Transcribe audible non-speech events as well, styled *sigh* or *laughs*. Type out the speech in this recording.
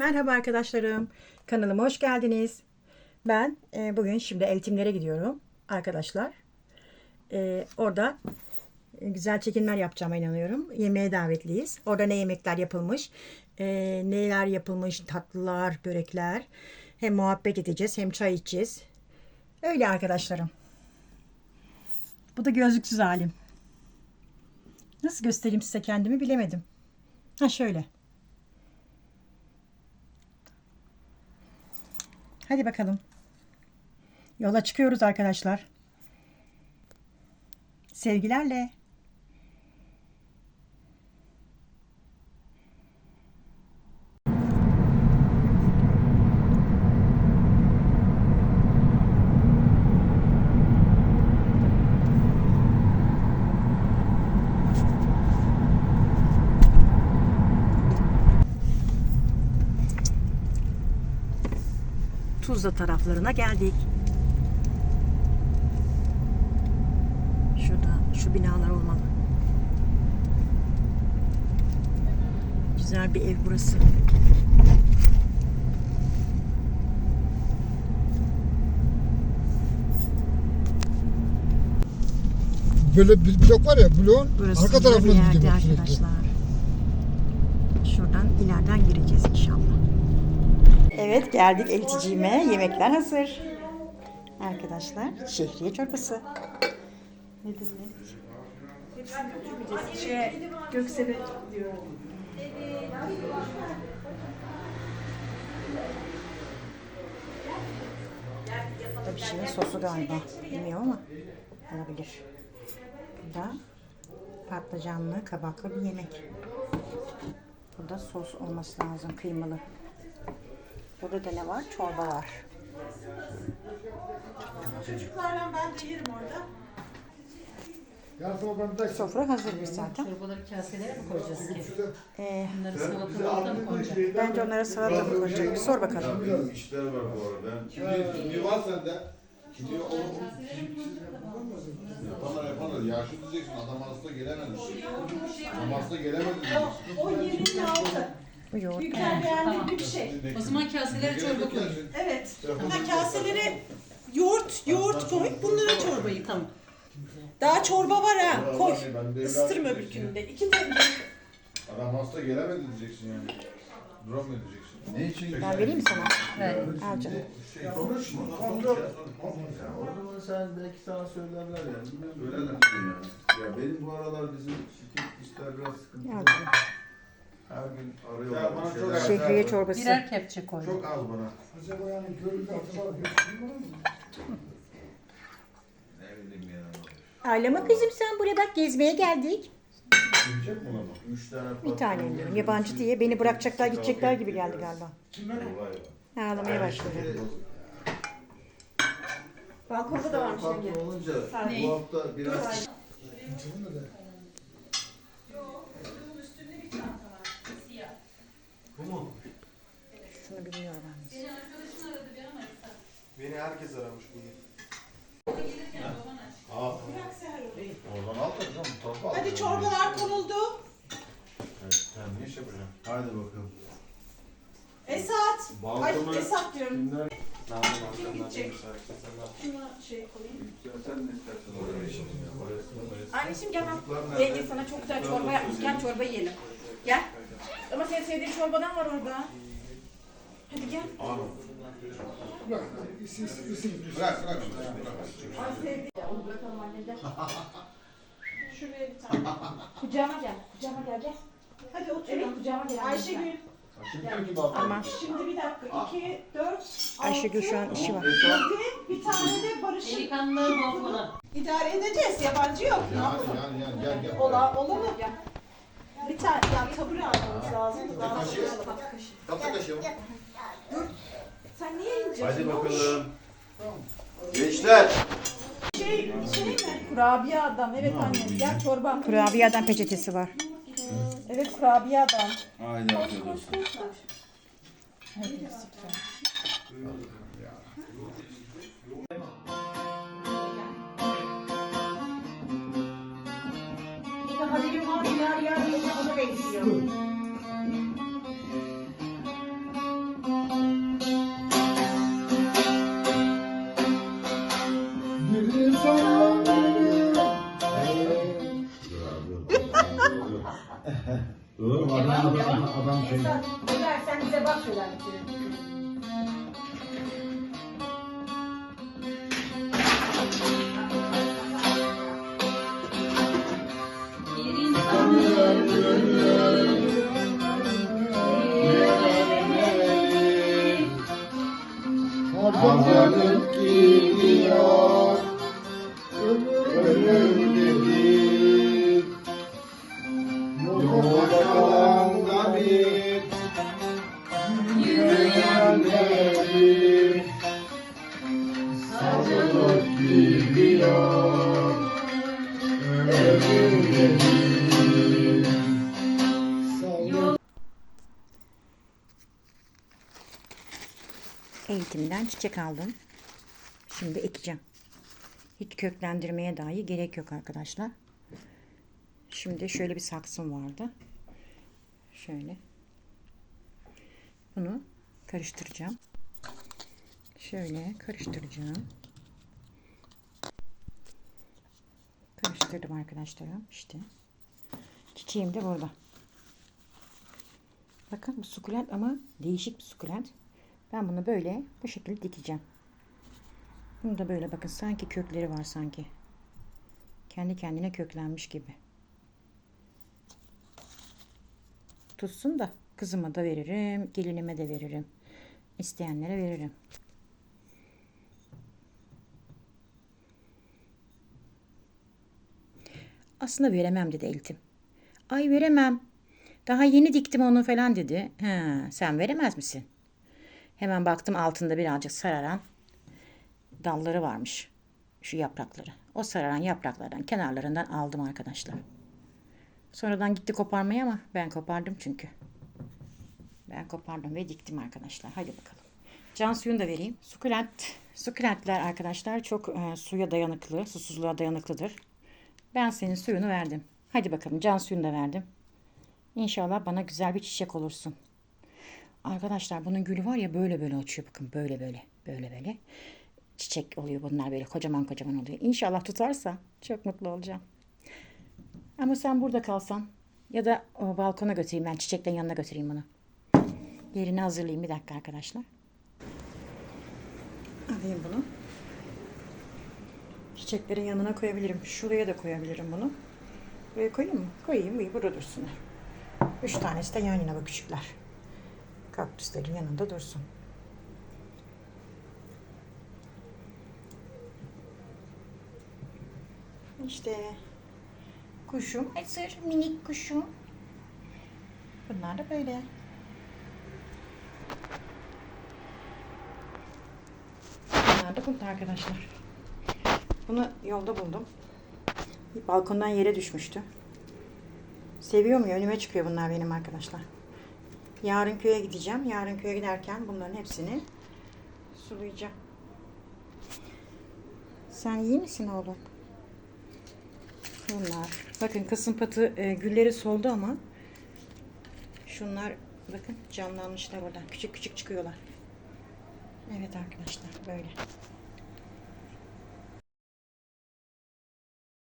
Merhaba arkadaşlarım. Kanalıma hoş geldiniz. Ben e, bugün şimdi eğitimlere gidiyorum arkadaşlar. E, orada e, güzel çekimler yapacağıma inanıyorum. Yemeğe davetliyiz. Orada ne yemekler yapılmış, e, neler yapılmış, tatlılar, börekler. Hem muhabbet edeceğiz hem çay içeceğiz. Öyle arkadaşlarım. Bu da gözlüksüz halim. Nasıl göstereyim size kendimi bilemedim. Ha şöyle. Hadi bakalım. Yola çıkıyoruz arkadaşlar. Sevgilerle. Tuzla taraflarına geldik. Şurada şu binalar olmalı. Güzel bir ev burası. Böyle bir blok var ya bloğun Burası arka tarafına gidiyor arkadaşlar. Şuradan ileriden gireceğiz inşallah. Evet geldik elticime. Yemekler hazır. Arkadaşlar şehriye çorbası. Ne dedi? Şey, Göksebek diyor. Bu da bir şeyin sosu galiba. Bilmiyorum ama olabilir. Bu da patlıcanlı, kabaklı bir yemek. Burada sos olması lazım, kıymalı. Burada da ne var? Çorba var. Çocuklarla ben de yerim orada. Sofra hazır bir zaten. Çorbaları kaselere mi koyacağız ki? Ee, Bunları salatalıkta mı koyacağız? bence onlara salata mı koyacak? Bir sor bakalım. Benim işler var bu arada. Şimdi şimdi var sende. Şimdi o yapanlar yapanlar. Yaşlı diyeceksin. Adam hasta gelemedi. Adam hasta gelemedi diyeceksin. O yerin altı. Bu yoğurt. Büyükler beğendiği bir şey. O zaman kaselere çorba koy. Evet. Ha, kaselere yoğurt, yoğurt koy. Bunlara çorbayı koy. Daha çorba var ha. Koy. Isıtırım öbürkünü de. İki tane. Adam hasta gelemedi diyeceksin yani. Duramıyor diyeceksin. Ne için? Ben vereyim mi sana? Evet. Al canım. Konuşma. O zaman sen belki sana söylerler ya. Bilmiyorum. Söylerler. Ya benim bu aralar bizim şirket işler biraz sıkıntı. Canım. Her gün Ya arıyorlar. bana bir çok şeyler. Şehriye çorbası. Birer kepçe koy. Çok az bana. Acaba yani görüldü hatırlar Ne bileyim ya. Ağlama kızım sen buraya bak gezmeye geldik. Yiyecek mi onu? Üç tane Bir tane diyorum. Yabancı diye beni bırakacaklar gidecekler gibi geldi galiba. Vay be. Ağlamaya başladı. Balkonda da varmış. Farklı olunca Ne? bu hafta biraz Şunu bilmiyorum ben. Beni herkes aramış bugün. Oradan al tabii canım. Al. Hadi çorbalar konuldu. Evet, sen ne iş yapacaksın? Haydi bakalım. Esat. Ay Balkona Esat diyorum. kimler? Kim gidecek? Şuna şey koyayım. Sen ne istersen oraya. Anneciğim gel Çocuklar ben. nerede? Yenge sana çok güzel çorba yapmış. Gel çorba yiyelim. Gel. Ama senin sevdiğin çorbadan var orada. Hadi gel. Bırak, isim, isim. Bırak bırak. bırak. Ay sevdiğin. Ya onu bırakalım annede. *laughs* Şuraya bir tane. Kucağıma gel. Kucağıma gel gel. Hadi Evet oturun. kucağıma gel. Ayşegül. Ama Şimdi bir dakika. İki, dört, Ayşegül şu an işi var. yedi. Bir tane de Barış'ın. Balkona. İdare edeceğiz. Yabancı yok. Yani yani yani gel gel. Ola, olur mu? Bir tane ya tabure almamız lazım. Daha Kaşığı. alalım. Kaşığı. Kaşıyalım. Sen niye ince? Hadi bakalım. Gençler. Şey, şey mi? Kurabiye adam. Evet anne. Gel çorba. Kurabiyeden peçetesi var. Evet kurabiye adam. Haydi afiyet olsun. başlayalım. Biri sallan biri. Doğru mu? Adam, adam, adam şey. Ömer sen bize bak şöyle bir kere. 하는 길이여 Eğitimden çiçek aldım. Şimdi ekeceğim. Hiç köklendirmeye dahi gerek yok arkadaşlar. Şimdi şöyle bir saksım vardı. Şöyle. Bunu karıştıracağım. Şöyle karıştıracağım. Karıştırdım arkadaşlarım. İşte. Çiçeğim de burada. Bakın bu sukulent ama değişik bir sukulent. Ben bunu böyle bu şekilde dikeceğim. Bunu da böyle bakın sanki kökleri var sanki. Kendi kendine köklenmiş gibi. Tutsun da kızıma da veririm, gelinime de veririm. İsteyenlere veririm. Aslında veremem dedi Eltim. Ay veremem. Daha yeni diktim onu falan dedi. He, sen veremez misin? Hemen baktım altında birazcık sararan dalları varmış. Şu yaprakları. O sararan yapraklardan kenarlarından aldım arkadaşlar. Sonradan gitti koparmaya ama ben kopardım çünkü. Ben kopardım ve diktim arkadaşlar. Hadi bakalım. Can suyunu da vereyim. Sukulent, sukulentler arkadaşlar çok e, suya dayanıklı, susuzluğa dayanıklıdır. Ben senin suyunu verdim. Hadi bakalım can suyunu da verdim. İnşallah bana güzel bir çiçek olursun. Arkadaşlar bunun gülü var ya böyle böyle açıyor bakın böyle böyle böyle böyle. Çiçek oluyor bunlar böyle kocaman kocaman oluyor. İnşallah tutarsa çok mutlu olacağım. Ama sen burada kalsan ya da o balkona götüreyim ben çiçeklerin yanına götüreyim bunu. Yerini hazırlayayım bir dakika arkadaşlar. Alayım bunu. Çiçeklerin yanına koyabilirim. Şuraya da koyabilirim bunu. Buraya koyayım mı? Koyayım. İyi burada dursunlar. Üç tanesi de yan yana bu küçükler. Kaktüslerin yanında dursun. İşte kuşum. Esir minik kuşum. Bunlar da böyle. Bunlar da burada arkadaşlar. Bunu yolda buldum. Balkondan yere düşmüştü. Seviyorum ya önüme çıkıyor bunlar benim arkadaşlar. Yarın köye gideceğim. Yarın köye giderken bunların hepsini sulayacağım. Sen iyi misin oğlum? Bunlar. Bakın kasım patı e, gülleri soldu ama şunlar bakın canlanmışlar oradan. Küçük küçük çıkıyorlar. Evet arkadaşlar böyle.